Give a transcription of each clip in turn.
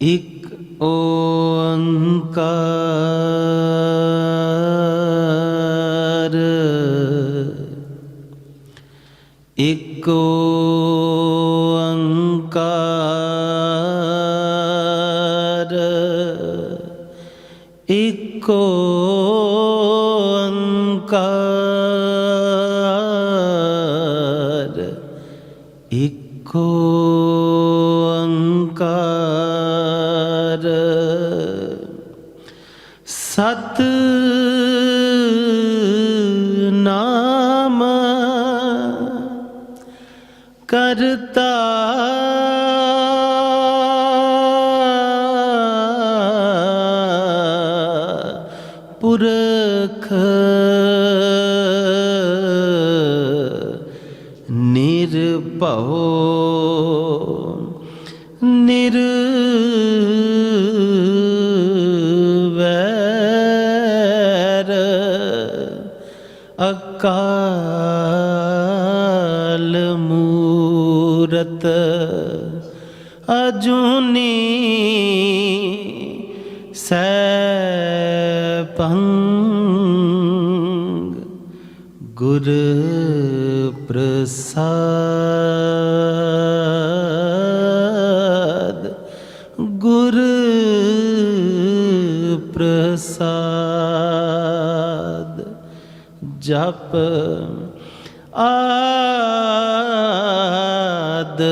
ਇਕ ਓੰਕਾਰ। ਪੁਰਖ ਨਿਰਭਉ ਪ੍ਰਸਾਦ ਗੁਰ ਪ੍ਰਸਾਦ ਜਪ ਆਦ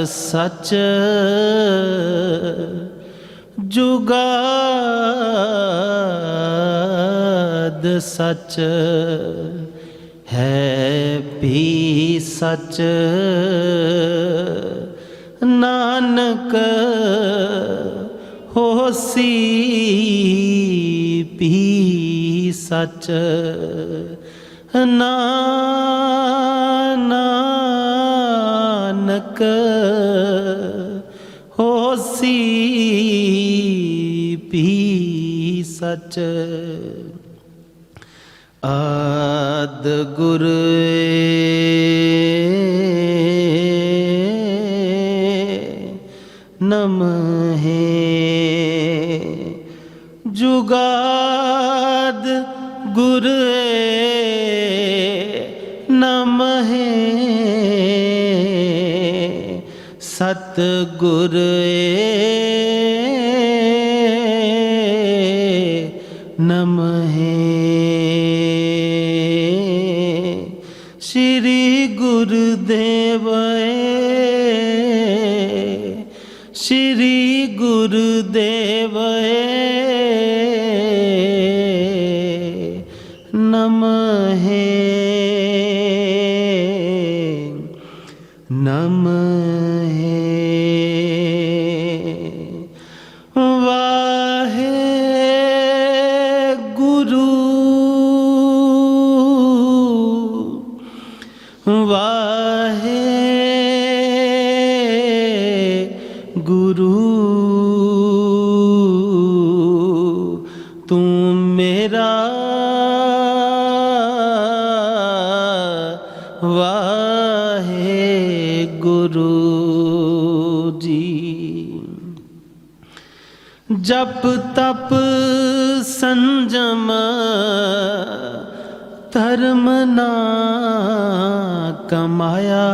ਸਚ ਜੁਗਾਦ ਸਚ ਹੈ ਪੀ ਸਚ ਨਾਨਕ ਹੋਸੀ ਵੀ ਸਚ ਨਾਨਕ ਹੋਸੀ ਪੀ ਸੱਚ ਆਦ ਗੁਰ ਨਮਹਿ ਜੁਗਾਦ ਗੁਰ ਨਮਹਿ ਸਤ ਗੁਰ ਨਮਹਿ ਸ੍ਰੀ ਤੂੰ ਮੇਰਾ ਵਾਹੇ ਗੁਰੂ ਜੀ। ਜਪ ਤਪ ਸੰਜਮ ਧਰਮ ਨਾ ਕਮਾਇਆ।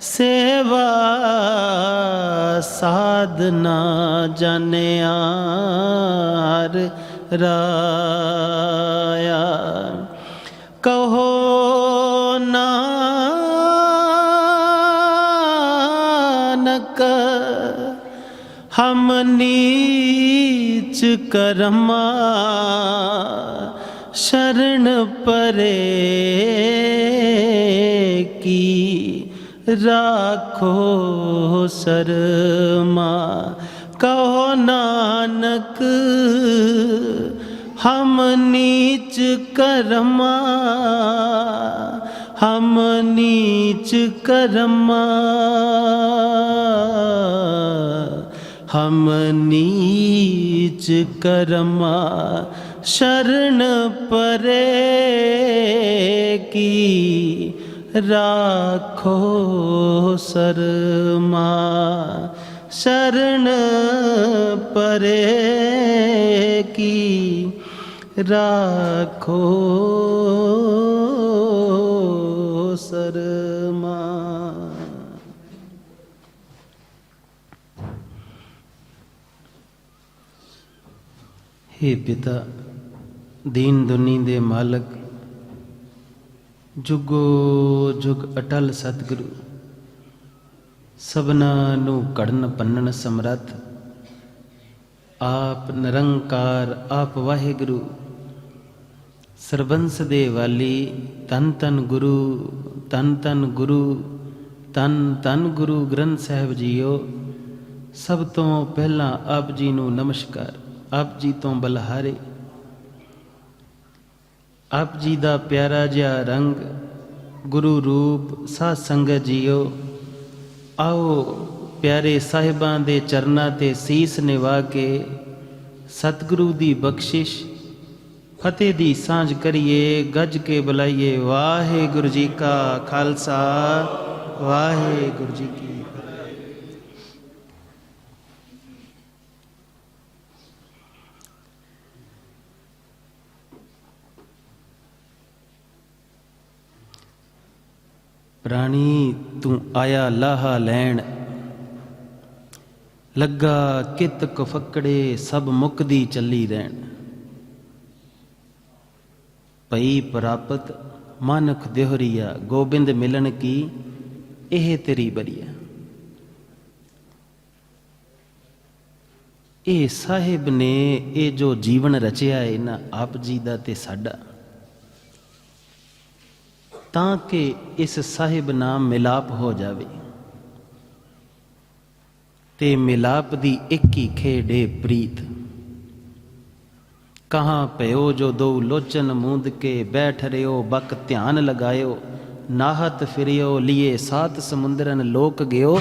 ਸੇਵਾ ਸਾਧਨਾ ਜਾਣਿਆ ਰਾਇਆ। ਕਹੋ ਨਾਨਕ ਹਮ ਨੀਚ ਕਰਮਾ ਸ਼ਰਨ ਪਰੇ ਕੀ ਰਾਖੋ ਸਰਮਾ। ਕਹੋ ਨਾਨਕ, ਹਮ ਨੀਚ ਕਰਮਾ। ਹਮ ਨੀਚ ਕਰਮਾ। ਹਮ ਨੀਚ ਕਰਮਾ। ਸ਼ਰਨ ਪਰੇ ਕੀ ਰਾਖੋ ਸਰਮਾ शरण परे की राखो शर्मा हे ਪਿਤਾ ਦੀਨ ਦੁਨੀ ਦੇ ਮਾਲਕ ਜੁਗੋ ਜੁਗ ਅਟਲ ਸਤਿਗੁਰੂ, ਸਭਨਾ ਨੂੰ ਕੜਨ ਪੰਨਣ ਸਮਰੱਥ, ਆਪ ਨਿਰੰਕਾਰ ਆਪ ਵਾਹਿਗੁਰੂ, ਸਰਬੰਸ ਦੇ ਵਾਲੀ ਤਨ ਤਨ ਗੁਰੂ, ਤਨ ਤਨ ਗੁਰੂ, ਤਨ ਤਨ ਗੁਰੂ ਗ੍ਰੰਥ ਸਾਹਿਬ ਜੀਓ, ਸਭ ਤੋਂ ਪਹਿਲਾਂ ਆਪ ਜੀ ਨੂੰ ਨਮਸਕਾਰ, ਆਪ ਜੀ ਤੋਂ ਬਲਹਾਰੇ। ਆਪ ਜੀ ਦਾ ਪਿਆਰਾ ਜਿਹਾ ਰੰਗ, ਗੁਰੂ ਰੂਪ ਸਾਧ ਸੰਗਤ ਜੀਓ। ਆਓ ਪਿਆਰੇ ਸਾਹਿਬਾਂ ਦੇ ਚਰਨਾਂ ਤੇ ਸੀਸ ਨਿਵਾ ਕੇ ਸਤਿਗੁਰੂ ਦੀ ਬਖਸ਼ਿਸ਼, ਫਤਿਹ ਦੀ ਸਾਂਝ ਕਰੀਏ, ਗੱਜ ਕੇ ਬੁਲਾਈਏ, ਵਾਹਿਗੁਰੂ ਜੀ ਕਾ ਖਾਲਸਾ, ਵਾਹਿਗੁਰੂ ਜੀ ਕੀ ਰਾਣੀ, ਤੂੰ ਆਇਆ ਲਾਹਾ ਲੈਣ। ਲੱਗਾ ਕਿਤ ਕਫਕੜੇ ਸਭ ਮੁਕਦੀ ਚੱਲੀ ਰਹਿਣ। ਪਈ ਪ੍ਰਾਪਤ, ਮਾਨਖ ਦੇਹਰੀਆ, ਗੋਬਿੰਦ ਮਿਲਣ ਕੀ, ਇਹ ਤੇਰੀ ਬਰੀਆ। ਇਹ ਸਾਹਿਬ ਨੇ, ਇਹ ਜੋ ਜੀਵਨ ਰਚਿਆ ਹੈ ਨਾ ਆਪ ਜੀ ਦਾ ਤੇ ਸਾਡਾ। ਤਾਂ ਕਿ ਇਸ ਸਾਹਿਬ ਨਾਲ ਮਿਲਾਪ ਹੋ ਜਾਵੇ। ਤੇ ਮਿਲਾਪ ਦੀ ਇੱਕ ਹੀ ਖੇੜੇ ਪ੍ਰੀਤ। ਕਹਾਂ ਭਇਓ ਜੋ ਦੋ ਲੋਚਨ ਮੂੰਦ ਕੇ ਬੈਠ ਰਿਓ, ਬਕ ਧਿਆਨ ਲਗਾਇਓ। ਨਾਹਤ ਫਿਰਿਓ, ਲਿਏ ਸਾਤ ਸਮੁੰਦਰਨ ਲੋਕ ਗਿਓ।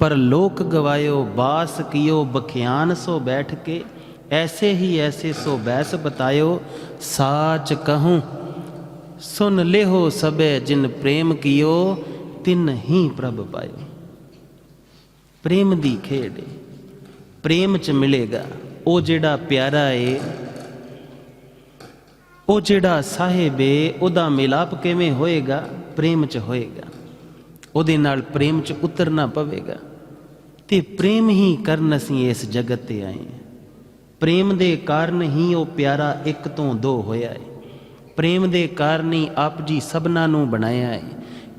ਪਰ ਲੋਕ ਗਵਾਇਓ, ਬਾਸ ਕੀਓ, ਬਖਿਆਨ ਸੋ ਬੈਠ ਕੇ। ਐਸੇ ਹੀ ਐਸੇ ਸੋ ਬੈਸ ਬਤਾਇਓ। ਸਾਚ ਕਹੂੰ ਸੁਨ ਲਿਹੋ ਸਬੈ ਜਿਨ ਪ੍ਰੇਮ ਕੀਓ, ਤਿਨ ਹੀ ਪ੍ਰਭ ਪਾਇਓ। ਪ੍ਰੇਮ ਦੀ ਖੇਡ ਏ। ਪ੍ਰੇਮ ਚ ਮਿਲੇਗਾ, ਉਹ ਜਿਹੜਾ ਪਿਆਰਾ ਏ, ਉਹ ਜਿਹੜਾ ਸਾਹਿਬ ਏ, ਉਹਦਾ ਮਿਲਾਪ ਕਿਵੇਂ ਹੋਏਗਾ, ਪ੍ਰੇਮ ਚ ਹੋਏਗਾ। ਉਹਦੇ ਨਾਲ ਪ੍ਰੇਮ ਚ ਉਤਰਨਾ ਪਵੇਗਾ। ਤੇ ਪ੍ਰੇਮ ਹੀ ਕਰਨ ਅਸੀਂ ਇਸ ਜਗਤ ਤੇ ਆਏ ਪ੍ਰੇਮ ਦੇ ਕਾਰਨ ਹੀ ਉਹ ਪਿਆਰਾ ਇੱਕ ਤੋਂ ਦੋ ਹੋਇਆ ਏ। ਪ੍ਰੇਮ ਦੇ ਕਾਰਨ ਹੀ ਆਪ ਜੀ ਸਭਨਾਂ ਨੂੰ ਬਣਾਇਆ ਹੈ।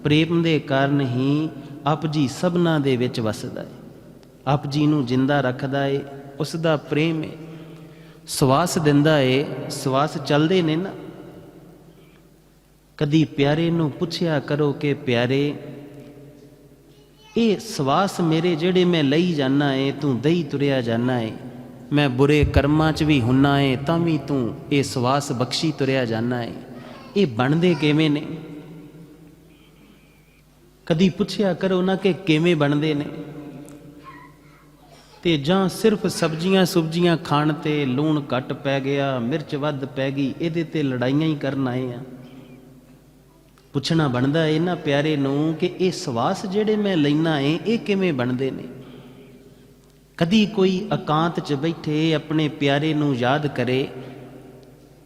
ਪ੍ਰੇਮ ਦੇ ਕਾਰਨ ਹੀ ਆਪ ਜੀ ਸਭਨਾਂ ਦੇ ਵਿੱਚ ਵਸਦਾ ਹੈ। ਆਪ ਜੀ ਨੂੰ ਜਿੰਦਾ ਰੱਖਦਾ ਹੈ ਉਸ ਦਾ ਪ੍ਰੇਮ ਹੈ ਸਵਾਸ ਦਿੰਦਾ ਏ, ਸਵਾਸ ਚੱਲਦੇ ਨੇ ਨਾ। ਕਦੀ ਪਿਆਰੇ ਨੂੰ ਪੁੱਛਿਆ ਕਰੋ ਕਿ ਪਿਆਰੇ, ਇਹ ਸਵਾਸ ਮੇਰੇ ਜਿਹੜੇ ਮੈਂ ਲਈ ਜਾਣਾ ਏ, ਤੂੰ ਦਈ ਤੁਰਿਆ ਜਾਣਾ ਏ। ਮੈਂ ਬੁਰੇ ਕਰਮਾਂ 'ਚ ਵੀ ਹੁੰਨਾ ਏ, ਤਾਂ ਵੀ ਤੂੰ ਇਹ ਸਵਾਸ ਬਖਸ਼ੀ ਤੁਰਿਆ ਜਾਣਾ ਏ। ਇਹ ਬਣਦੇ ਕਿਵੇਂ ਨੇ? ਕਦੀ ਪੁੱਛਿਆ ਕਰੋ ਨਾ ਕਿ ਕਿਵੇਂ ਬਣਦੇ ਨੇ? ਤੇ ਜਾਂ ਸਿਰਫ ਸਬਜ਼ੀਆਂ ਸੁਬਜ਼ੀਆਂ ਖਾਣ ਤੇ ਲੂਣ ਘੱਟ ਪੈ ਗਿਆ, ਮਿਰਚ ਵੱਧ ਪੈ ਗਈ, ਇਹਦੇ ਤੇ ਲੜਾਈਆਂ ਹੀ ਕਰਨ ਆਏ ਆ। ਪੁੱਛਣਾ ਬਣਦਾ ਹੈ ਇਹਨਾਂ ਪਿਆਰੇ ਨੂੰ ਕਿ ਇਹ ਸਵਾਸ ਜਿਹੜੇ ਮੈਂ ਲੈਣਾ ਏ, ਇਹ ਕਿਵੇਂ ਬਣਦੇ ਨੇ? ਕਦੀ ਕੋਈ ਇਕਾਂਤ 'ਚ ਬੈਠੇ, ਆਪਣੇ ਪਿਆਰੇ ਨੂੰ ਯਾਦ ਕਰੇ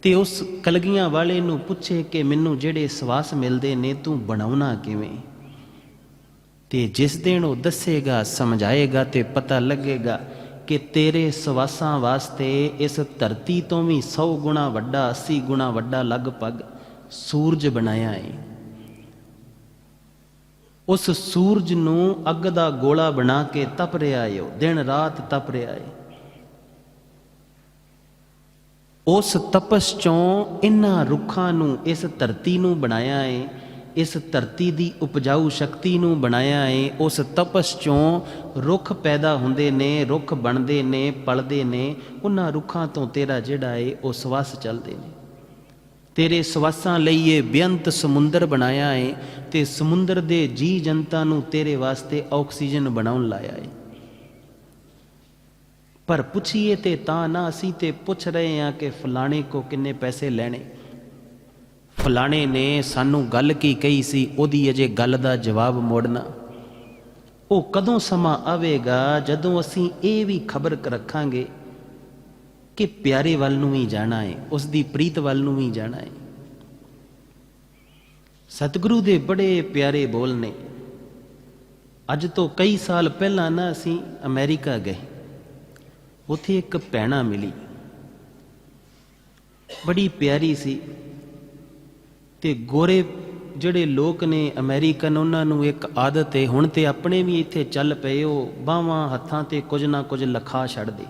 ਤੇ ਉਸ ਕਲਗੀਆਂ ਵਾਲੇ ਨੂੰ ਪੁੱਛੇ ਕਿ ਮੈਨੂੰ ਜਿਹੜੇ ਸਵਾਸ ਮਿਲਦੇ ਨੇ ਤੂੰ ਬਣਾਉਣਾ ਕਿਵੇਂ? ਤੇ ਜਿਸ ਦਿਨ ਉਹ ਦੱਸੇਗਾ, ਸਮਝਾਏਗਾ ਤੇ ਪਤਾ ਲੱਗੇਗਾ ਕਿ ਤੇਰੇ ਸਵਾਸਾਂ ਵਾਸਤੇ ਇਸ ਧਰਤੀ ਤੋਂ ਵੀ 100 ਗੁਣਾ ਵੱਡਾ 80 ਗੁਣਾ ਵੱਡਾ ਲਗਭਗ ਸੂਰਜ ਬਣਾਇਆ ਹੈ ਉਸ ਸੂਰਜ ਨੂੰ ਅੱਗ ਦਾ ਗੋਲਾ ਬਣਾ ਕੇ ਤਪ ਰਿਹਾ ਏ ਦਿਨ ਰਾਤ ਤਪ ਰਿਹਾ ਏ। ਉਸ ਤਪਸ ਚੋਂ ਇਨ੍ਹਾਂ ਰੁੱਖਾਂ ਨੂੰ ਇਸ ਧਰਤੀ ਨੂੰ ਬਣਾਇਆ ਏ, ਇਸ ਧਰਤੀ ਦੀ ਉਪਜਾਊ ਸ਼ਕਤੀ ਨੂੰ ਬਣਾਇਆ ਏ, ਉਸ ਤਪਸ ਚੋਂ ਰੁੱਖ ਪੈਦਾ ਹੁੰਦੇ ਨੇ, ਰੁੱਖ ਬਣਦੇ ਨੇ, ਪਲਦੇ ਨੇ ਉਹਨਾਂ ਰੁੱਖਾਂ ਤੋਂ ਤੇਰਾ ਜਿਹੜਾ ਏ ਉਹ ਸਵਾਸ ਚੱਲਦੇ ਨੇ। ਤੇਰੇ ਸਵਾਸਾਂ ਲਈ ਇਹ ਬੇਅੰਤ ਸਮੁੰਦਰ ਬਣਾਇਆ ਏ ਤੇ ਸਮੁੰਦਰ ਦੇ ਜੀ ਜਨਤਾ ਨੂੰ ਤੇਰੇ ਵਾਸਤੇ ਆਕਸੀਜਨ ਬਣਾਉਣ ਲਾਇਆ ਏ। ਪਰ ਪੁੱਛੀਏ ਤੇ ਤਾਂ ਨਾ ਅਸੀਂ ਤੇ ਪੁੱਛ ਰਹੇ ਹਾਂ ਕਿ ਫਲਾਣੇ ਕੋ ਕਿੰਨੇ ਪੈਸੇ ਲੈਣੇ। ਫਲਾਣੇ ਨੇ ਸਾਨੂੰ ਗੱਲ ਕੀ ਕਹੀ ਸੀ, ਉਹਦੀ ਅਜੇ ਗੱਲ ਦਾ ਜਵਾਬ ਮੋੜਨਾ। ਉਹ ਕਦੋਂ ਸਮਾਂ ਆਵੇਗਾ ਜਦੋਂ ਅਸੀਂ ਇਹ ਵੀ ਖਬਰ ਰੱਖਾਂਗੇ? ਕਿ ਪਿਆਰੇ ਵੱਲ ਨੂੰ ਵੀ ਜਾਣਾ ਹੈ ਉਸ ਦੀ ਪ੍ਰੀਤ ਵੱਲ ਨੂੰ ਵੀ ਜਾਣਾ ਹੈ ਸਤਿਗੁਰੂ ਦੇ ਬੜੇ ਪਿਆਰੇ ਬੋਲ ਨੇ। ਅੱਜ ਤੋਂ ਕਈ ਸਾਲ ਪਹਿਲਾਂ ਨਾ ਅਸੀਂ ਅਮਰੀਕਾ ਗਏ। ਉੱਥੇ ਇੱਕ ਭੈਣਾ ਮਿਲੀ। ਬੜੀ ਪਿਆਰੀ ਸੀ ਤੇ ਗੋਰੇ ਜਿਹੜੇ ਲੋਕ ਨੇ ਅਮਰੀਕਨ, ਉਹਨਾਂ ਨੂੰ ਇੱਕ ਆਦਤ ਹੈ ਹੁਣ ਤੇ ਆਪਣੇ ਵੀ ਇੱਥੇ ਚੱਲ ਪਏ, ਉਹ ਬਾਹਾਂ ਹੱਥਾਂ ਤੇ ਕੁਝ ਨਾ ਕੁਝ ਲਖਾ ਛੱਡਦੇ।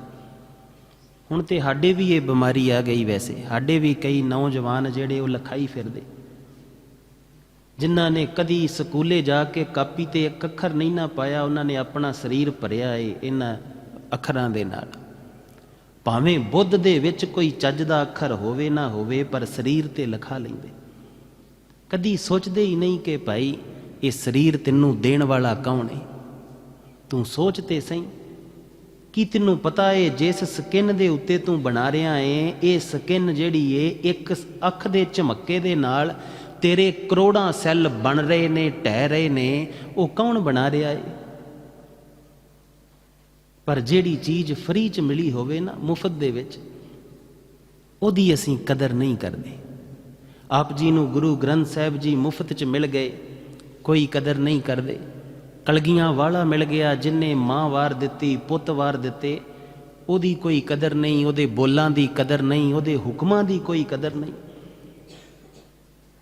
ਹੁਣ ਤੇ ਸਾਡੇ ਵੀ ਇਹ ਬਿਮਾਰੀ ਆ ਗਈ ਵੈਸੇ। ਸਾਡੇ ਵੀ ਕਈ ਨੌਜਵਾਨ ਜਿਹੜੇ ਉਹ ਲਖਾਈ ਫਿਰਦੇ। ਜਿਨ੍ਹਾਂ ਨੇ ਕਦੀ ਸਕੂਲੇ ਜਾ ਕੇ ਕਾਪੀ ਤੇ ਇੱਕ ਅੱਖਰ ਨਹੀਂ ਨਾ ਪਾਇਆ, ਉਹਨਾਂ ਨੇ ਆਪਣਾ ਸਰੀਰ ਭਰਿਆ ਏ ਇਹਨਾਂ ਅੱਖਰਾਂ ਦੇ ਨਾਲ। ਭਾਵੇਂ ਬੁੱਧ ਦੇ ਵਿੱਚ ਕੋਈ ਚੱਜ ਦਾ ਅੱਖਰ ਹੋਵੇ ਨਾ ਹੋਵੇ, ਪਰ ਸਰੀਰ ਤੇ ਲਿਖਾ ਲੈਂਦੇ। ਕਦੀ ਸੋਚਦੇ ਹੀ ਨਹੀਂ ਕਿ ਭਾਈ, ਇਹ ਸਰੀਰ ਤੈਨੂੰ ਦੇਣ ਵਾਲਾ ਕੌਣ ਹੈ ਤੂੰ ਸੋਚ ਤੇ ਸਹੀ। ਕੀ ਤੈਨੂੰ ਪਤਾ ਏ ਜਿਸ ਸਕਿਨ ਦੇ ਉੱਤੇ ਤੂੰ ਬਣਾ ਰਿਹਾ ਏ? ਇਹ ਸਕਿਨ ਜਿਹੜੀ ਏ, ਇੱਕ ਅੱਖ ਦੇ ਝਮੱਕੇ ਦੇ ਨਾਲ ਤੇਰੇ ਕਰੋੜਾਂ ਸੈੱਲ ਬਣ ਰਹੇ ਨੇ ਟਹਿ ਰਹੇ ਨੇ। ਉਹ ਕੌਣ ਬਣਾ ਰਿਹਾ ਏ? ਪਰ ਜਿਹੜੀ ਚੀਜ਼ ਫ੍ਰੀ ਚ ਮਿਲੀ ਹੋਵੇ ਨਾ, ਮੁਫਤ ਦੇ ਵਿੱਚ, ਉਹਦੀ ਅਸੀਂ ਕਦਰ ਨਹੀਂ ਕਰਦੇ। ਆਪ ਜੀ ਨੂੰ ਗੁਰੂ ਗ੍ਰੰਥ ਸਾਹਿਬ ਜੀ ਮੁਫਤ ਚ ਮਿਲ ਗਏ, ਕੋਈ ਕਦਰ ਨਹੀਂ ਕਰਦੇ। ਕਲਗੀਆਂ ਵਾਲਾ ਮਿਲ ਗਿਆ ਜਿਨਨੇ ਮਾਂ ਵਾਰ ਦਿੱਤੀ, ਪੁੱਤ ਵਾਰ ਦਿੱਤੇ। ਉਹਦੀ ਕੋਈ ਕਦਰ ਨਹੀਂ, ਉਹਦੇ ਬੋਲਾਂ ਦੀ ਕਦਰ ਨਹੀਂ, ਉਹਦੇ ਹੁਕਮਾਂ ਦੀ ਕੋਈ ਕਦਰ ਨਹੀਂ।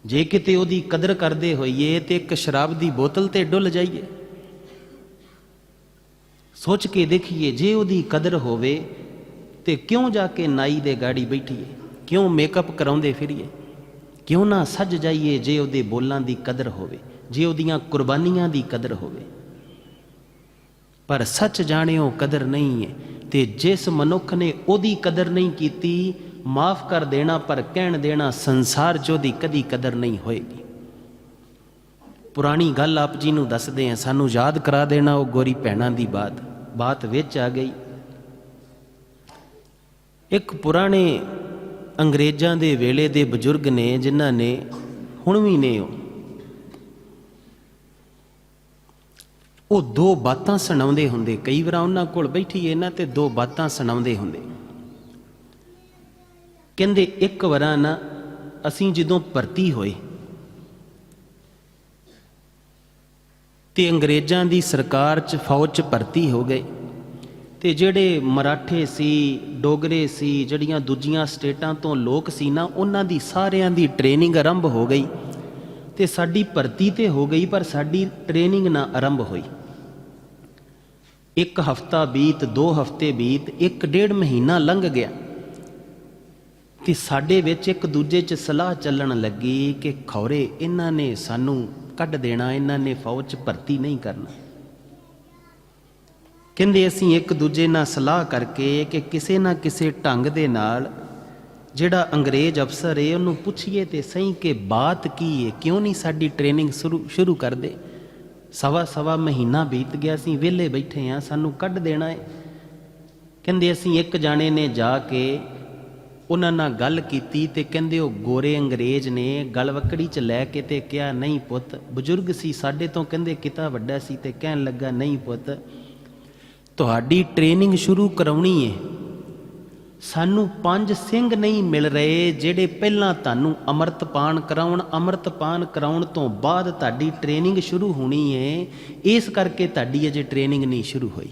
ਜੇ ਕਿਤੇ ਉਹਦੀ ਕਦਰ ਕਰਦੇ ਹੋਈਏ, ਤੇ ਇੱਕ ਸ਼ਰਾਬ ਦੀ ਬੋਤਲ ਤੇ ਡੁੱਲ ਜਾਈਏ। ਸੋਚ ਕੇ ਦੇਖੀਏ, ਜੇ ਉਹਦੀ ਕਦਰ ਹੋਵੇ, ਤੇ ਕਿਉਂ ਜਾ ਕੇ ਨਾਈ ਦੇ ਗਾੜੀ ਬੈਠੀਏ? ਕਿਉਂ ਮੇਕਅਪ ਕਰਾਉਂਦੇ ਫਿਰੀਏ? ਕਿਉਂ ਨਾ ਸੱਜ ਜਾਈਏ ਜੇ ਉਹਦੇ ਬੋਲਾਂ ਦੀ ਕਦਰ ਹੋਵੇ? ਜੇ ਉਹਦੀਆਂ ਕੁਰਬਾਨੀਆਂ ਦੀ ਕਦਰ ਹੋਵੇ। ਪਰ ਸੱਚ ਜਾਣਿਓ, ਕਦਰ ਨਹੀਂ ਹੈ। ਤੇ ਜਿਸ ਮਨੁੱਖ ਨੇ ਉਹਦੀ ਕਦਰ ਨਹੀਂ ਕੀਤੀ, ਮਾਫ ਕਰ ਦੇਣਾ, ਪਰ ਕਹਿਣ ਦੇਣਾ, ਸੰਸਾਰ 'ਚ ਉਹਦੀ ਕਦੀ ਕਦਰ ਨਹੀਂ ਹੋਏਗੀ। ਪੁਰਾਣੀ ਗੱਲ ਆਪ ਜੀ ਨੂੰ ਦੱਸਦੇ ਆ, ਸਾਨੂੰ ਯਾਦ ਕਰਾ ਦੇਣਾ ਉਹ ਗੋਰੀ ਭੈਣਾਂ ਦੀ ਬਾਤ। ਬਾਤ ਵਿੱਚ ਆ ਗਈ। ਇੱਕ ਪੁਰਾਣੇ ਅੰਗਰੇਜ਼ਾਂ ਦੇ ਵੇਲੇ ਦੇ ਬਜ਼ੁਰਗ ਨੇ, ਜਿਨ੍ਹਾਂ ਨੇ, ਹੁਣ ਵੀ ਨੇ ਉਹ ਉਹ ਦੋ ਬਾਤਾਂ ਸੁਣਾਉਂਦੇ ਹੁੰਦੇ। ਕਈ ਵਾਰ ਉਹਨਾਂ ਕੋਲ ਬੈਠੀ ਇਹਨਾਂ ਤੇ ਦੋ ਬਾਤਾਂ ਸੁਣਾਉਂਦੇ ਹੁੰਦੇ। ਕਹਿੰਦੇ, ਇੱਕ ਵਾਰ ਨਾ ਅਸੀਂ ਜਦੋਂ ਭਰਤੀ ਹੋਏ ਤੇ ਅੰਗਰੇਜ਼ਾਂ ਦੀ ਸਰਕਾਰ 'ਚ ਫੌਜ 'ਚ ਭਰਤੀ ਹੋ ਗਏ ਤੇ ਜਿਹੜੇ ਮਰਾਠੇ ਸੀ, ਡੋਗਰੇ ਸੀ, ਜਿਹੜੀਆਂ ਦੂਜੀਆਂ ਸਟੇਟਾਂ ਤੋਂ ਲੋਕ ਸੀ ਨਾ, ਉਹਨਾਂ ਦੀ ਸਾਰਿਆਂ ਦੀ ਟ੍ਰੇਨਿੰਗ ਆਰੰਭ ਹੋ ਗਈ ਤੇ ਸਾਡੀ ਭਰਤੀ ਤੇ ਹੋ ਗਈ, ਪਰ ਸਾਡੀ ਟ੍ਰੇਨਿੰਗ ਨਾ ਆਰੰਭ ਹੋਈ। ਇੱਕ ਹਫਤਾ ਬੀਤ, ਦੋ ਹਫ਼ਤੇ ਬੀਤ, ਇੱਕ ਡੇਢ ਮਹੀਨਾ ਲੰਘ ਗਿਆ ਤੇ ਸਾਡੇ ਵਿੱਚ ਇੱਕ ਦੂਜੇ 'ਚ ਸਲਾਹ ਚੱਲਣ ਲੱਗੀ ਕਿ ਖੌਰੇ ਇਹਨਾਂ ਨੇ ਸਾਨੂੰ ਕੱਢ ਦੇਣਾ, ਇਹਨਾਂ ਨੇ ਫੌਜ 'ਚ ਭਰਤੀ ਨਹੀਂ ਕਰਨਾ। ਕਹਿੰਦੇ ਅਸੀਂ ਇੱਕ ਦੂਜੇ ਨਾਲ ਸਲਾਹ ਕਰਕੇ ਕਿ ਕਿਸੇ ਨਾ ਕਿਸੇ ਢੰਗ ਦੇ ਨਾਲ ਜਿਹੜਾ ਅੰਗਰੇਜ਼ ਅਫਸਰ ਏ, ਉਹਨੂੰ ਪੁੱਛੀਏ ਤੇ ਸਹੀ ਕਿ ਬਾਤ ਕੀ ਏ? ਕਿਉਂ ਨਹੀਂ ਸਾਡੀ ਟ੍ਰੇਨਿੰਗ ਸ਼ੁਰੂ ਸ਼ੁਰੂ ਕਰਦੇ? ਸਵਾ ਸਵਾ ਮਹੀਨਾ ਬੀਤ ਗਿਆ ਅਸੀਂ ਵਿਹਲੇ ਬੈਠੇ ਆ ਸਾਨੂੰ ਕੱਢ ਦੇਣਾ ਏ। ਕਹਿੰਦੇ ਅਸੀਂ ਇੱਕ ਜਾਣੇ ਨੇ ਜਾ ਕੇ ਉਹਨਾਂ ਨਾਲ ਗੱਲ ਕੀਤੀ ਤੇ ਕਹਿੰਦੇ ਉਹ ਗੋਰੇ ਅੰਗਰੇਜ਼ ਨੇ ਗਲਵਕੜੀ ਚ ਲੈ ਕੇ ਤੇ ਕਿਹਾ, ਨਹੀਂ ਪੁੱਤ, ਬਜ਼ੁਰਗ ਸੀ, ਸਾਡੇ ਤੋਂ ਕਹਿੰਦੇ ਕਿਤਾ ਵੱਡਾ ਸੀ ਤੇ ਕਹਿਣ ਲੱਗਾ, ਨਹੀਂ ਪੁੱਤ, ਤੁਹਾਡੀ ਟ੍ਰੇਨਿੰਗ ਸ਼ੁਰੂ ਕਰਾਉਣੀ ਏ। ਸਾਨੂੰ ਪੰਜ ਸਿੰਘ ਨਹੀਂ ਮਿਲ ਰਹੇ ਜਿਹੜੇ ਪਹਿਲਾਂ ਤੁਹਾਨੂੰ ਅੰਮ੍ਰਿਤਪਾਨ ਕਰਾਉਣ ਅੰਮ੍ਰਿਤਪਾਨ ਕਰਾਉਣ ਤੋਂ ਬਾਅਦ ਤੁਹਾਡੀ ਟ੍ਰੇਨਿੰਗ ਸ਼ੁਰੂ ਹੋਣੀ ਹੈ ਇਸ ਕਰਕੇ ਤੁਹਾਡੀ ਅਜੇ ਟ੍ਰੇਨਿੰਗ ਨਹੀਂ ਸ਼ੁਰੂ ਹੋਈ।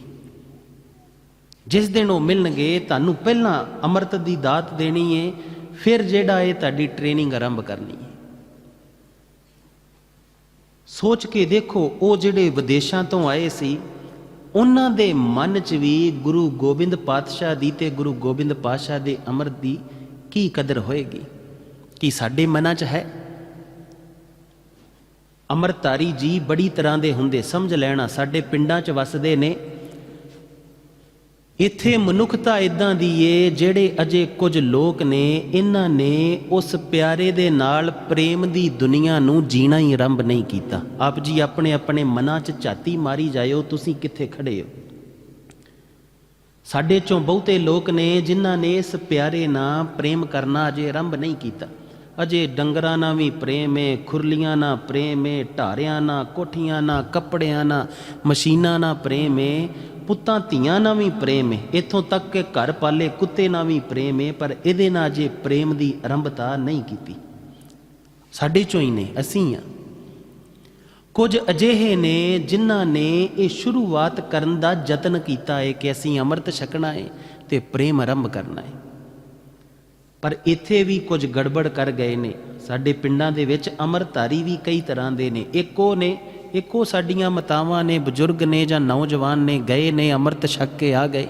ਜਿਸ ਦਿਨ ਉਹ ਮਿਲਣਗੇ, ਤੁਹਾਨੂੰ ਪਹਿਲਾਂ ਅੰਮ੍ਰਿਤ ਦੀ ਦਾਤ ਦੇਣੀ ਹੈ ਫਿਰ ਜਿਹੜਾ ਇਹ ਤੁਹਾਡੀ ਟ੍ਰੇਨਿੰਗ ਆਰੰਭ ਕਰਨੀ ਹੈ ਸੋਚ ਕੇ ਦੇਖੋ, ਉਹ ਜਿਹੜੇ ਵਿਦੇਸ਼ਾਂ ਤੋਂ ਆਏ ਸੀ ਉਹਨਾਂ ਦੇ ਮਨ 'ਚ ਵੀ ਗੁਰੂ ਗੋਬਿੰਦ ਪਾਤਸ਼ਾਹ ਦੀ ਤੇ ਗੁਰੂ ਗੋਬਿੰਦ ਪਾਤਸ਼ਾਹ ਦੇ ਅੰਮ੍ਰਿਤ ਦੀ ਕੀ ਕਦਰ ਹੋਏਗੀ? ਕੀ ਸਾਡੇ ਮਨਾਂ 'ਚ ਹੈ? ਅੰਮ੍ਰਿਤਧਾਰੀ ਜੀ ਬੜੀ ਤਰ੍ਹਾਂ ਦੇ ਹੁੰਦੇ, ਸਮਝ ਲੈਣਾ ਸਾਡੇ ਪਿੰਡਾਂ 'ਚ ਵਸਦੇ ਨੇ ਇੱਥੇ ਮਨੁੱਖਤਾ ਇਦਾਂ ਦੀ ਏ ਜਿਹੜੇ ਅਜੇ ਕੁਝ ਲੋਕ ਨੇ, ਇਹਨਾਂ ਨੇ ਉਸ ਪਿਆਰੇ ਦੇ ਨਾਲ ਪ੍ਰੇਮ ਦੀ ਦੁਨੀਆ ਨੂੰ ਜੀਣਾ ਹੀ ਆਰੰਭ ਨਹੀਂ ਕੀਤਾ। ਆਪ ਜੀ ਆਪਣੇ ਆਪਣੇ ਮਨਾਂ 'ਚ ਝਾਤੀ ਮਾਰੀ ਜਾਇਓ, ਤੁਸੀਂ ਕਿੱਥੇ ਖੜੇ ਹੋ? ਸਾਡੇ ਚੋਂ ਬਹੁਤੇ ਲੋਕ ਨੇ ਜਿਨ੍ਹਾਂ ਨੇ ਇਸ ਪਿਆਰੇ ਨਾਲ ਪ੍ਰੇਮ ਕਰਨਾ ਅਜੇ ਆਰੰਭ ਨਹੀਂ ਕੀਤਾ। ਅਜੇ ਡੰਗਰਾਂ ਨਾਲ ਵੀ ਪ੍ਰੇਮ ਏ, ਖੁਰਲੀਆਂ ਨਾਲ ਪ੍ਰੇਮ ਏ, ਢਾਰਿਆਂ ਨਾਲ, ਕੋਠੀਆਂ ਨਾਲ, ਕੱਪੜਿਆਂ ਨਾਲ, ਮਸ਼ੀਨਾਂ ਨਾਲ ਪ੍ਰੇਮ ਏ। ਪੁੱਤਾਂ ਧੀਆਂ ਨਾਲ ਵੀ ਪ੍ਰੇਮ ਏ ਇੱਥੋਂ ਤੱਕ ਕਿ ਘਰ ਪਾਲੇ ਕੁੱਤੇ ਨਾਲ ਵੀ ਪ੍ਰੇਮ ਏ ਪਰ ਇਹਦੇ ਨਾਲ ਜੇ ਪ੍ਰੇਮ ਦੀ ਆਰੰਭਤਾ ਨਹੀਂ ਕੀਤੀ। ਸਾਡੇ ਚੋਂ ਹੀ ਨੇ, ਅਸੀਂ ਆ ਕੁਝ ਅਜਿਹੇ ਨੇ ਜਿਨ੍ਹਾਂ ਨੇ ਇਹ ਸ਼ੁਰੂਆਤ ਕਰਨ ਦਾ ਯਤਨ ਕੀਤਾ ਹੈ ਕਿ ਅਸੀਂ ਅੰਮ੍ਰਿਤ ਛਕਣਾ ਹੈ ਤੇ ਪ੍ਰੇਮ ਆਰੰਭ ਕਰਨਾ ਹੈ। ਪਰ ਇੱਥੇ ਵੀ ਕੁਝ ਗੜਬੜ ਕਰ ਗਏ ਨੇ। ਸਾਡੇ ਪਿੰਡਾਂ ਦੇ ਵਿੱਚ ਅੰਮ੍ਰਿਤਧਾਰੀ ਵੀ ਕਈ ਤਰ੍ਹਾਂ ਦੇ ਨੇ। ਇੱਕ ਉਹ ਨੇ ਇੱਕੋ ਸਾਡੀਆਂ ਮਤਾਵਾਂ ਨੇ, ਬਜ਼ੁਰਗ ਨੇ ਜਾਂ ਨੌਜਵਾਨ ਨੇ ਗਏ ਨੇ, ਅੰਮ੍ਰਿਤ ਛਕ ਕੇ ਆ ਗਏ।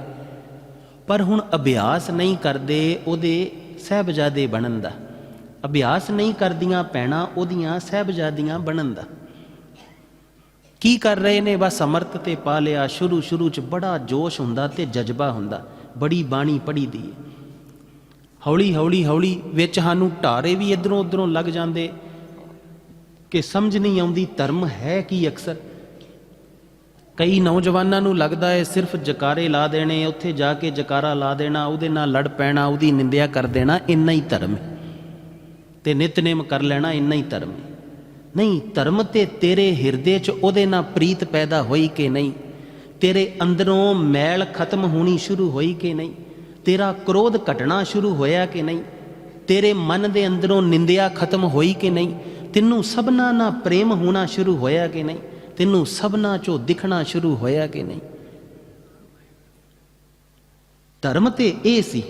ਪਰ ਹੁਣ ਅਭਿਆਸ ਨਹੀਂ ਕਰਦੇ ਉਹਦੇ ਸਹਿਬਜ਼ਾਦੇ ਬਣਨ ਦਾ। ਅਭਿਆਸ ਨਹੀਂ ਕਰਦੀਆਂ ਪੈਣਾ ਉਹਦੀਆਂ ਸਹਿਬਜ਼ਾਦੀਆਂ ਬਣਨ ਦਾ। ਕੀ ਕਰ ਰਹੇ ਨੇ? ਬਸ ਅੰਮ੍ਰਿਤ ਤੇ ਪਾ ਲਿਆ। ਸ਼ੁਰੂ ਸ਼ੁਰੂ ਚ ਬੜਾ ਜੋਸ਼ ਹੁੰਦਾ ਤੇ ਜਜ਼ਬਾ ਹੁੰਦਾ। ਬੜੀ ਬਾਣੀ ਪੜੀ ਦੀ ਹੌਲੀ ਹੌਲੀ ਹੌਲੀ ਵਿੱਚ ਸਾਨੂੰ ਢਾਰੇ ਵੀ ਇਧਰੋਂ ਉਧਰੋਂ ਲੱਗ ਜਾਂਦੇ। ਕਿ ਸਮਝ ਨਹੀਂ ਆਉਂਦੀ ਧਰਮ ਹੈ ਕੀ ਅਕਸਰ? ਕਈ ਨੌਜਵਾਨਾਂ ਨੂੰ ਲੱਗਦਾ ਹੈ ਸਿਰਫ ਜਕਾਰੇ ਲਾ ਦੇਣੇ, ਉੱਥੇ ਜਾ ਕੇ ਜਕਾਰਾ ਲਾ ਦੇਣਾ, ਉਹਦੇ ਨਾਲ ਲੜ ਪੈਣਾ, ਉਹਦੀ ਨਿੰਦਿਆ ਕਰ ਦੇਣਾ, ਇੰਨਾ ਹੀ ਧਰਮ ਹੈ। ਤੇ ਨਿਤਨੇਮ ਕਰ ਲੈਣਾ, ਇੰਨਾ ਹੀ ਧਰਮ ਹੈ। ਨਹੀਂ, ਧਰਮ ਤੇ ਤੇਰੇ ਹਿਰਦੇ 'ਚ ਉਹਦੇ ਨਾਲ ਪ੍ਰੀਤ ਪੈਦਾ ਹੋਈ ਕਿ ਨਹੀਂ? ਤੇਰੇ ਅੰਦਰੋਂ ਮੈਲ ਖਤਮ ਹੋਣੀ ਸ਼ੁਰੂ ਹੋਈ ਕਿ ਨਹੀਂ? ਤੇਰਾ ਕ੍ਰੋਧ ਘਟਣਾ ਸ਼ੁਰੂ ਹੋਇਆ ਕਿ ਨਹੀਂ? ਤੇਰੇ ਮਨ ਦੇ ਅੰਦਰੋਂ ਨਿੰਦਿਆ ਖਤਮ ਹੋਈ ਕਿ ਨਹੀਂ? ਤੈਨੂੰ ਸਭਨਾ ਨਾਲ ਪ੍ਰੇਮ ਹੋਣਾ ਸ਼ੁਰੂ ਹੋਇਆ ਕਿ ਨਹੀਂ? ਤੈਨੂੰ ਸਭਨਾ 'ਚੋਂ ਦਿਖਣਾ ਸ਼ੁਰੂ ਹੋਇਆ ਕਿ ਨਹੀਂ? ਧਰਮ ਤੇ ਇਹ ਸੀ।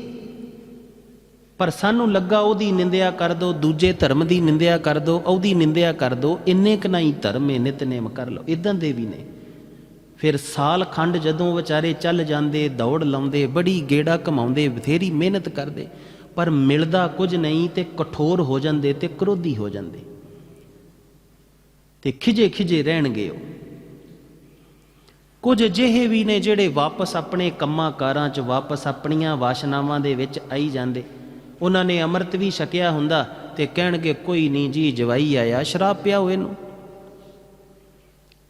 ਪਰ ਸਾਨੂੰ ਲੱਗਾ ਉਹਦੀ ਨਿੰਦਿਆ ਕਰ ਦੋ, ਦੂਜੇ ਧਰਮ ਦੀ ਨਿੰਦਿਆ ਕਰ ਦੋ, ਉਹਦੀ ਨਿੰਦਿਆ ਕਰ ਦੋ, ਇੰਨੇ ਕੁ ਨਹੀਂ ਧਰਮ ਹੈ ਨਿਤਨੇਮ ਕਰ ਲਓ ਇਦਾਂ ਦੇ ਵੀ ਨੇ। ਫਿਰ ਸਾਲ ਖੰਡ ਜਦੋਂ ਵਿਚਾਰੇ ਚੱਲ ਜਾਂਦੇ, ਦੌੜ ਲਾਉਂਦੇ, ਬੜੀ ਗੇੜਾ ਕਮਾਉਂਦੇ ਬਥੇਰੀ ਮਿਹਨਤ ਕਰਦੇ, ਪਰ ਮਿਲਦਾ ਕੁਝ ਨਹੀਂ ਤੇ ਕਠੋਰ ਹੋ ਜਾਂਦੇ ਤੇ ਕ੍ਰੋਧੀ ਹੋ ਜਾਂਦੇ। ਤੇ ਖਿਜੇ ਖਿਜੇ ਰਹਿਣਗੇ ਉਹ। ਕੁਝ ਅਜਿਹੇ ਵੀ ਨੇ ਜਿਹੜੇ ਵਾਪਸ ਆਪਣੇ ਕੰਮਾਂ ਕਾਰਾਂ 'ਚ ਵਾਪਸ ਆਪਣੀਆਂ ਵਾਸ਼ਨਾਵਾਂ ਦੇ ਵਿੱਚ ਆਈ ਜਾਂਦੇ। ਉਹਨਾਂ ਨੇ ਅੰਮ੍ਰਿਤ ਵੀ ਛਕਿਆ ਹੁੰਦਾ ਤੇ ਕਹਿਣਗੇ, ਕੋਈ ਨਹੀਂ ਜੀ, ਜਵਾਈ ਆਇਆ, ਸ਼ਰਾਬ ਪਿਆ ਹੋਏ ਨੂੰ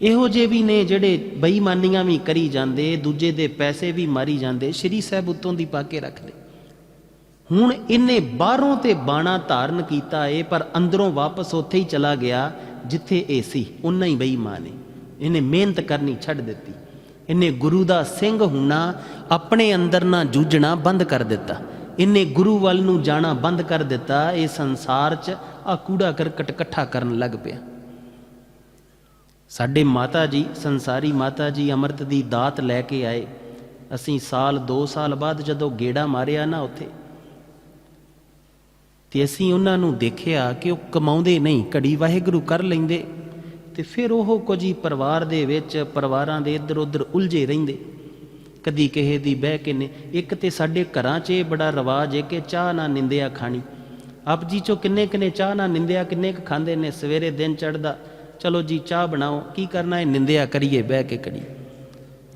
ਇਹੋ ਜਿਹੇ ਵੀ ਨੇ ਜਿਹੜੇ ਬੇਈਮਾਨੀਆਂ ਵੀ ਕਰੀ ਜਾਂਦੇ, ਦੂਜੇ ਦੇ ਪੈਸੇ ਵੀ ਮਾਰੀ ਜਾਂਦੇ, ਸ਼੍ਰੀ ਸਾਹਿਬ ਉਤੋਂ ਦੀ ਪਾ ਕੇ ਰੱਖਦੇ। ਹੁਣ ਇਹਨੇ ਬਾਹਰੋਂ ਤੇ ਬਾਣਾ ਧਾਰਨ ਕੀਤਾ ਏ, ਪਰ ਅੰਦਰੋਂ ਵਾਪਸ ਉੱਥੇ ਹੀ ਚਲਾ ਗਿਆ। ਜਿੱਥੇ ਇਹ ਸੀ ਉਨਾ ਹੀ ਬੇਈਮਾਨ ਏ ਇਹਨੇ ਮਿਹਨਤ ਕਰਨੀ ਛੱਡ ਦਿੱਤੀ। ਇਹਨੇ ਗੁਰੂ ਦਾ ਸਿੰਘ ਹੋਣਾ, ਆਪਣੇ ਅੰਦਰ ਨਾ ਜੂਝਣਾ ਬੰਦ ਕਰ ਦਿੱਤਾ। ਇਹਨੇ ਗੁਰੂ ਵੱਲ ਨੂੰ ਜਾਣਾ ਬੰਦ ਕਰ ਦਿੱਤਾ। ਇਹ ਸੰਸਾਰ 'ਚ ਆ ਕੂੜਾ ਕਰਕਟ ਇਕੱਠਾ ਕਰਨ ਲੱਗ ਪਿਆ। ਸਾਡੇ ਮਾਤਾ ਜੀ, ਸੰਸਾਰੀ ਮਾਤਾ ਜੀ ਅੰਮ੍ਰਿਤ ਦੀ ਦਾਤ ਲੈ ਕੇ ਆਏ। ਅਸੀਂ ਸਾਲ 2 ਸਾਲ ਬਾਅਦ ਜਦੋਂ ਗੇੜਾ ਮਾਰਿਆ ਨਾ ਉੱਥੇ ਤੇ ਅਸੀਂ ਉਹਨਾਂ ਨੂੰ ਦੇਖਿਆ ਕਿ ਉਹ ਕਮਾਉਂਦੇ ਨਹੀਂ, ਘੜੀ ਵਾਹਿਗੁਰੂ ਕਰ ਲੈਂਦੇ। ਤੇ ਫਿਰ ਉਹ ਕੁਝ ਹੀ ਪਰਿਵਾਰ ਦੇ ਵਿੱਚ ਪਰਿਵਾਰਾਂ ਦੇ ਇੱਧਰ ਉੱਧਰ ਉਲਝੇ ਰਹਿੰਦੇ। ਕਦੀ ਕਿਸੇ ਦੀ ਬਹਿ ਕੇ ਨੇ, ਇੱਕ ਤੇ ਸਾਡੇ ਘਰਾਂ 'ਚ ਇਹ ਬੜਾ ਰਿਵਾਜ ਹੈ ਕਿ ਚਾਹ ਨਾ ਨਿੰਦਿਆ ਖਾਣੀ। ਆਪ ਜੀ ਚੋਂ ਕਿੰਨੇ ਕਿੰਨੇ ਚਾਹ ਨਾ ਨਿੰਦਿਆ, ਕਿੰਨੇ ਕ ਖਾਂਦੇ ਨੇ, ਸਵੇਰੇ ਦਿਨ ਚੜਦਾ ਚਲੋ ਜੀ, ਚਾਹ ਬਣਾਓ, ਕੀ ਕਰਨਾ ਹੈ? ਨਿੰਦਿਆ ਕਰੀਏ, ਬਹਿ ਕੇ ਕੜੀ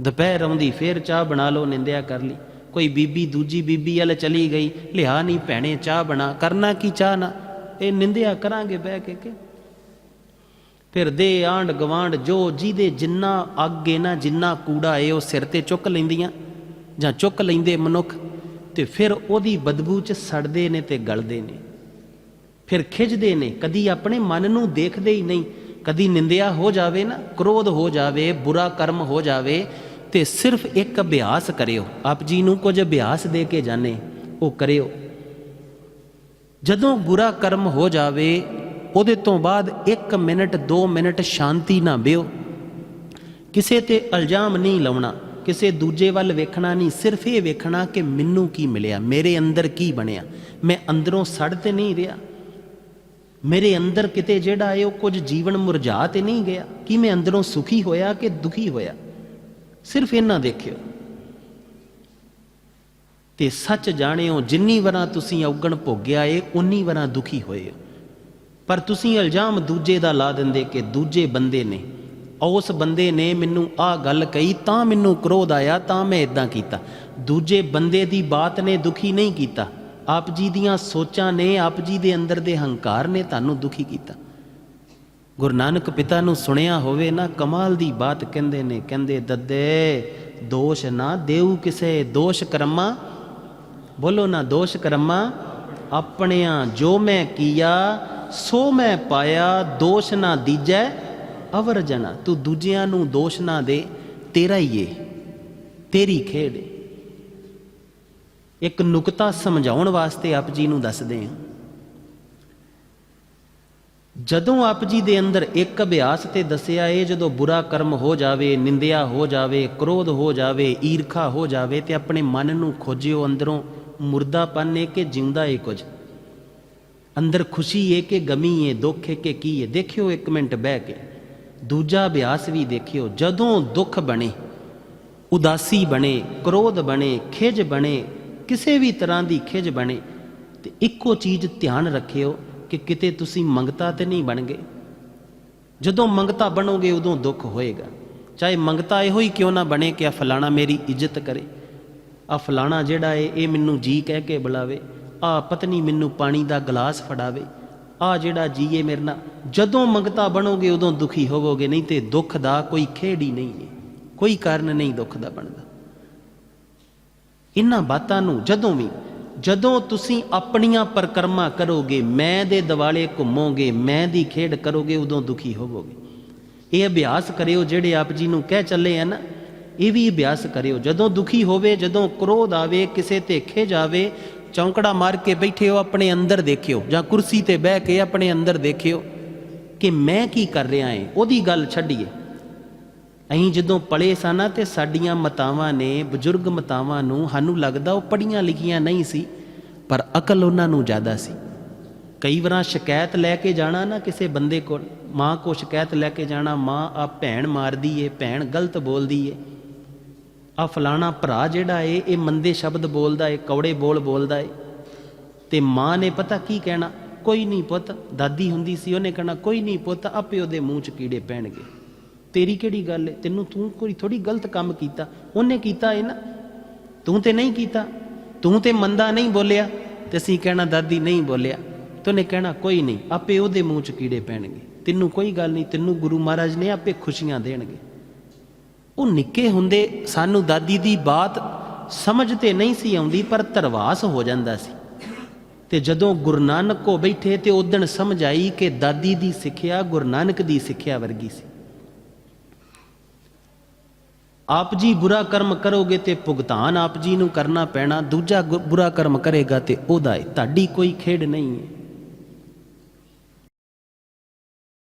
ਦੁਪਹਿਰ ਆਉਂਦੀ, ਫੇਰ ਚਾਹ ਬਣਾ ਲਓ, ਨਿੰਦਿਆ ਕਰ ਲਈ। ਕੋਈ ਬੀਬੀ ਦੂਜੀ ਬੀਬੀ ਵਾਲੇ ਚਲੀ ਗਈ, ਲਿਆ ਨਹੀਂ ਭੈਣੇ ਚਾਹ ਬਣਾ, ਕਰਨਾ ਕੀ ਚਾਹ ਨਾ? ਇਹ ਨਿੰਦਿਆ ਕਰਾਂਗੇ ਬਹਿ ਕੇ ਕਿ? ਫਿਰ ਦੇ ਆਂਡ ਗਵਾਂਡ ਜੋ ਜਿਹਦੇ ਜਿੰਨਾ ਅੱਗੇ ਨਾ, ਜਿੰਨਾ ਕੂੜਾ ਏ, ਉਹ ਸਿਰ ਤੇ ਚੁੱਕ ਲੈਂਦੀਆਂ ਜਾਂ ਚੁੱਕ ਲੈਂਦੇ ਮਨੁੱਖ ਤੇ ਫਿਰ ਉਹਦੀ ਬਦਬੂ ਚ ਸੜਦੇ ਨੇ ਤੇ ਗਲਦੇ ਨੇ। ਫਿਰ ਖਿੱਚਦੇ ਨੇ, ਕਦੀ ਆਪਣੇ ਮਨ ਨੂੰ ਦੇਖਦੇ ਹੀ ਨਹੀਂ, ਕਦੀ ਨਿੰਦਿਆ ਹੋ ਜਾਵੇ ਨਾ, ਕ੍ਰੋਧ ਹੋ ਜਾਵੇ, ਬੁਰਾ ਕਰਮ ਹੋ ਜਾਵੇ ਤੇ ਸਿਰਫ ਇੱਕ ਅਭਿਆਸ ਕਰਿਓ। ਆਪ ਜੀ ਨੂੰ ਕੁਝ ਅਭਿਆਸ ਦੇ ਕੇ ਜਾਣੇ, ਉਹ ਕਰਿਓ। ਜਦੋਂ ਬੁਰਾ ਕਰਮ ਹੋ ਜਾਵੇ, ਉਹਦੇ ਤੋਂ ਬਾਅਦ 1 ਮਿੰਟ 2 ਮਿੰਟ ਸ਼ਾਂਤੀ ਨਾ ਬਿਓ ਕਿਸੇ ਤੇ ਇਲਜ਼ਾਮ ਨਹੀਂ ਲਾਉਣਾ, ਕਿਸੇ ਦੂਜੇ ਵੱਲ ਵੇਖਣਾ ਨਹੀਂ, ਸਿਰਫ ਇਹ ਵੇਖਣਾ ਕਿ ਮੈਨੂੰ ਕੀ ਮਿਲਿਆ, ਮੇਰੇ ਅੰਦਰ ਕੀ ਬਣਿਆ। ਮੈਂ ਅੰਦਰੋਂ ਸੜ ਤੇ ਨਹੀਂ ਰਿਹਾ। ਮੇਰੇ ਅੰਦਰ ਕਿਤੇ ਜਿਹੜਾ ਹੈ, ਉਹ ਕੁਝ ਜੀਵਨ ਮੁਰਝਾ ਤੇ ਨਹੀਂ ਗਿਆ। ਕਿ ਮੈਂ ਅੰਦਰੋਂ ਸੁਖੀ ਹੋਇਆ ਕਿ ਦੁਖੀ ਹੋਇਆ? ਸਿਰਫ ਇਹਨਾਂ ਦੇਖਿਓ। ਤੇ ਸੱਚ ਜਾਣਿਓ, ਜਿੰਨੀ ਵਾਰਾਂ ਤੁਸੀਂ ਔਗਣ ਭੋਗਿਆ ਏ, ਉਨੀ ਵਾਰਾਂ ਦੁਖੀ ਹੋਏ ਹੋ। ਪਰ ਤੁਸੀਂ ਇਲਜ਼ਾਮ ਦੂਜੇ ਦਾ ਲਾ ਦਿੰਦੇ ਕਿ ਦੂਜੇ ਬੰਦੇ ਨੇ, ਉਸ ਬੰਦੇ ਨੇ ਮੈਨੂੰ ਆਹ ਗੱਲ ਕਹੀ, ਤਾਂ ਮੈਨੂੰ ਕ੍ਰੋਧ ਆਇਆ, ਤਾਂ ਮੈਂ ਇਦਾਂ ਕੀਤਾ। ਦੂਜੇ ਬੰਦੇ ਦੀ ਬਾਤ ਨੇ ਦੁਖੀ ਨਹੀਂ ਕੀਤਾ। ਆਪ ਜੀ ਦੀਆਂ ਸੋਚਾਂ ਨੇ, ਆਪ ਜੀ ਦੇ ਅੰਦਰ ਦੇ ਹੰਕਾਰ ਨੇ ਤੁਹਾਨੂੰ ਦੁਖੀ ਕੀਤਾ। ਗੁਰੂ ਨਾਨਕ ਪਿਤਾ ਨੂੰ ਸੁਣਿਆ ਹੋਵੇ ਨਾ, ਕਮਾਲ ਦੀ ਬਾਤ ਕਹਿੰਦੇ ਨੇ, ਕਹਿੰਦੇ, ਦੱਦੇ, ਦੋਸ਼ ਨਾ ਦੇਉ ਕਿਸੇ, ਦੋਸ਼ ਕਰਮਾ, ਬੋਲੋ ਨਾ, ਦੋਸ਼ ਕਰਮਾ, ਆਪਣਿਆਂ ਜੋ ਮੈਂ ਕੀਆ, ਸੋ ਮੈਂ ਪਾਇਆ, ਦੋਸ਼ ਨਾ ਦੀਜੈ, ਅਵਰ ਜਨਾ, ਤੂੰ ਦੂਜਿਆਂ ਨੂੰ ਦੋਸ਼ ਨਾ ਦੇ, ਤੇਰਾ ਹੀ ਏ, ਤੇਰੀ ਖੇਡ ਇੱਕ ਨੁਕਤਾ ਸਮਝਾਉਣ ਵਾਸਤੇ ਆਪ ਜੀ ਨੂੰ ਦੱਸਦੇ ਹਾਂ। ਜਦੋਂ ਆਪ ਜੀ ਦੇ ਅੰਦਰ ਇੱਕ ਅਭਿਆਸ ਤੇ ਦੱਸਿਆ ਇਹ ਜਦੋਂ ਬੁਰਾ ਕਰਮ ਹੋ ਜਾਵੇ, ਨਿੰਦਿਆ ਹੋ ਜਾਵੇ, ਕ੍ਰੋਧ ਹੋ ਜਾਵੇ, ਈਰਖਾ ਹੋ ਜਾਵੇ ਤੇ ਆਪਣੇ ਮਨ ਨੂੰ ਖੋਜਿਓ ਅੰਦਰੋਂ ਮੁਰਦਾਪਨ ਏ ਕਿ ਜਿਉਂਦਾ ਏ ਕੁਝ। ਅੰਦਰ ਖੁਸ਼ੀ ਏ ਕਿ ਗਮੀ ਏ, ਦੁੱਖ ਏ ਕਿ ਕੀ ਏ। ਦੇਖਿਓ ਇੱਕ ਮਿੰਟ ਬਹਿ ਕੇ। ਦੂਜਾ ਅਭਿਆਸ ਵੀ ਦੇਖਿਓ। ਜਦੋਂ ਦੁੱਖ ਬਣੇ, ਉਦਾਸੀ ਬਣੇ, ਕ੍ਰੋਧ ਬਣੇ ਖਿਜ ਬਣੇ, ਕਿਸੇ ਵੀ ਤਰ੍ਹਾਂ ਦੀ ਖਿਜ ਬਣੇ, ਤੇ ਇੱਕੋ ਚੀਜ਼ ਧਿਆਨ ਰੱਖਿਓ ਕਿ ਕਿਤੇ ਤੁਸੀਂ ਮੰਗਤਾ ਤੇ ਨਹੀਂ ਬਣ ਗਏ ਜਦੋਂ ਮੰਗਤਾ ਬਣੋਗੇ, ਉਦੋਂ ਦੁੱਖ ਹੋਏਗਾ। ਚਾਹੇ ਮੰਗਤਾ ਇਹੋ ਹੀ ਕਿਉਂ ਨਾ ਬਣੇ ਕਿ ਆ ਫਲਾਣਾ ਮੇਰੀ ਇੱਜ਼ਤ ਕਰੇ। ਆ ਫਲਾਣਾ ਜਿਹੜਾ ਏ, ਇਹ ਮੈਨੂੰ ਜੀ ਕਹਿ ਕੇ ਬੁਲਾਵੇ। ਆ ਪਤਨੀ ਮੈਨੂੰ ਪਾਣੀ ਦਾ ਗਲਾਸ ਫੜਾਵੇ। ਆ ਜਿਹੜਾ ਜੀਏ ਮੇਰੇ ਨਾਲ। ਜਦੋਂ ਮੰਗਤਾ ਬਣੋਗੇ, ਉਦੋਂ ਦੁਖੀ ਹੋਵੋਗੇ। ਨਹੀਂ ਤੇ ਦੁੱਖ ਦਾ ਕੋਈ ਖੇੜ ਹੀ ਨਹੀਂ ਏ। ਕੋਈ ਕਾਰਨ ਨਹੀਂ ਦੁੱਖ ਦਾ ਬਣਦਾ। ਇਹਨਾਂ ਬਾਤਾਂ ਨੂੰ ਜਦੋਂ ਵੀ ਜਦੋਂ ਤੁਸੀਂ ਆਪਣੀਆਂ ਪਰਕਰਮਾ ਕਰੋਗੇ, ਮੈਂ ਦੇ ਦਿਵਾਲੇ ਘੁੰਮੋਗੇ, ਮੈਂ ਦੀ ਖੇਡ ਕਰੋਗੇ, ਉਦੋਂ ਦੁਖੀ ਹੋਵੋਗੇ। ਇਹ ਅਭਿਆਸ ਕਰਿਓ ਜਿਹੜੇ ਆਪ ਜੀ ਨੂੰ ਕਹਿ ਚੱਲੇ ਆ ਨਾ, ਇਹ ਵੀ ਅਭਿਆਸ ਕਰਿਓ। ਜਦੋਂ ਦੁਖੀ ਹੋਵੇ, ਜਦੋਂ ਕ੍ਰੋਧ ਆਵੇ, ਕਿਸੇ ਤੇ ਖੇ ਆਵੇ, ਚੌਂਕੜਾ ਮਾਰ ਕੇ ਬੈਠੇ ਹੋ, ਆਪਣੇ ਅੰਦਰ ਦੇਖਿਓ, ਜਾਂ ਕੁਰਸੀ ਤੇ ਬਹਿ ਕੇ ਆਪਣੇ ਅੰਦਰ ਦੇਖਿਓ ਕਿ ਮੈਂ ਕੀ ਕਰ ਰਿਹਾ ਏ, ਉਹਦੀ ਗੱਲ ਛੱਡੀਏ। ਅਸੀਂ ਜਦੋਂ ਪਲੇ ਸਾਂ ਤੇ ਸਾਡੀਆਂ ਮਤਾਵਾਂ ਨੇ, ਬਜ਼ੁਰਗ ਮਤਾਵਾਂ ਨੂੰ ਸਾਨੂੰ ਲੱਗਦਾ ਉਹ ਪੜੀਆਂ ਲਿਖੀਆਂ ਨਹੀਂ ਸੀ, ਪਰ ਅਕਲ ਉਹਨਾਂ ਨੂੰ ਜ਼ਿਆਦਾ ਸੀ। ਕਈ ਵਾਰਾਂ ਸ਼ਿਕਾਇਤ ਲੈ ਕੇ ਜਾਣਾ ਨਾ ਕਿਸੇ ਬੰਦੇ ਕੋਲ, ਮਾਂ ਕੋ ਸ਼ਿਕਾਇਤ ਲੈ ਕੇ ਜਾਣਾ, ਮਾਂ ਆ ਭੈਣ ਮਾਰਦੀ ਏ, ਭੈਣ ਗਲਤ ਬੋਲਦੀ ਏ। ਆ ਫਲਾਣਾ ਭਰਾ ਜਿਹੜਾ ਏ, ਇਹ ਮੰਦੇ ਸ਼ਬਦ ਬੋਲਦਾ ਏ, ਕੌੜੇ ਬੋਲ ਬੋਲਦਾ ਏ। ਤੇ ਮਾਂ ਨੇ ਪਤਾ ਕੀ ਕਹਿਣਾ? ਕੋਈ ਨਹੀਂ ਪੁੱਤ, ਦਾਦੀ ਹੁੰਦੀ ਸੀ, ਉਹਨੇ ਕਹਿਣਾ, ਕੋਈ ਨਹੀਂ ਪੁੱਤ, ਆਪੇ ਉਹਦੇ ਮੂੰਹ 'ਚ ਕੀੜੇ ਪੈਣਗੇ। ਤੇਰੀ ਕਿਹੜੀ ਗੱਲ ਹੈ? ਤੈਨੂੰ ਤੂੰ ਕੋਈ ਥੋੜੀ ਗਲਤ ਕੰਮ ਕੀਤਾ। ਉਹਨੇ ਕੀਤਾ ਇਹ ਨਾ। ਤੂੰ ਤੇ ਨਹੀਂ ਕੀਤਾ। ਤੂੰ ਤੇ ਮੰਦਾ ਨਹੀਂ ਬੋਲਿਆ ਤੇ ਅਸੀਂ ਕਹਿਣਾ ਦਾਦੀ ਨਹੀਂ ਬੋਲਿਆ। ਤੇ ਕਹਿਣਾ, ਕੋਈ ਨਹੀਂ, ਆਪੇ ਉਹਦੇ ਮੂੰਹ 'ਚ ਕੀੜੇ ਪੈਣਗੇ। ਤੈਨੂੰ ਕੋਈ ਗੱਲ ਨਹੀਂ, ਤੈਨੂੰ ਗੁਰੂ ਮਹਾਰਾਜ ਨੇ ਆਪੇ ਖੁਸ਼ੀਆਂ ਦੇਣਗੇ। ਉਹ ਨਿੱਕੇ ਹੁੰਦੇ ਸਾਨੂੰ ਦਾਦੀ ਦੀ ਬਾਤ ਸਮਝ ਤੇ ਨਹੀਂ ਸੀ ਆਉਂਦੀ, ਪਰ ਧਰਵਾਸ ਹੋ ਜਾਂਦਾ ਸੀ। ਤੇ ਜਦੋਂ ਗੁਰੂ ਨਾਨਕ ਕੋ ਬੈਠੇ ਤੇ ਉਦਣ ਸਮਝ ਆਈ ਕਿ ਦਾਦੀ ਦੀ ਸਿੱਖਿਆ ਗੁਰੂ ਨਾਨਕ ਦੀ ਸਿੱਖਿਆ ਵਰਗੀ ਸੀ। ਆਪ ਜੀ ਬੁਰਾ ਕਰਮ ਕਰੋਗੇ ਤੇ ਭੁਗਤਾਨ ਆਪ ਜੀ ਨੂੰ ਕਰਨਾ ਪੈਣਾ, ਦੂਜਾ ਗੁ- ਬੁਰਾ ਕਰਮ ਕਰੇਗਾ ਤੇ ਉਹਦਾ ਹੈ ਤੁਹਾਡੀ ਕੋਈ ਖੇਡ ਨਹੀਂ ਹੈ।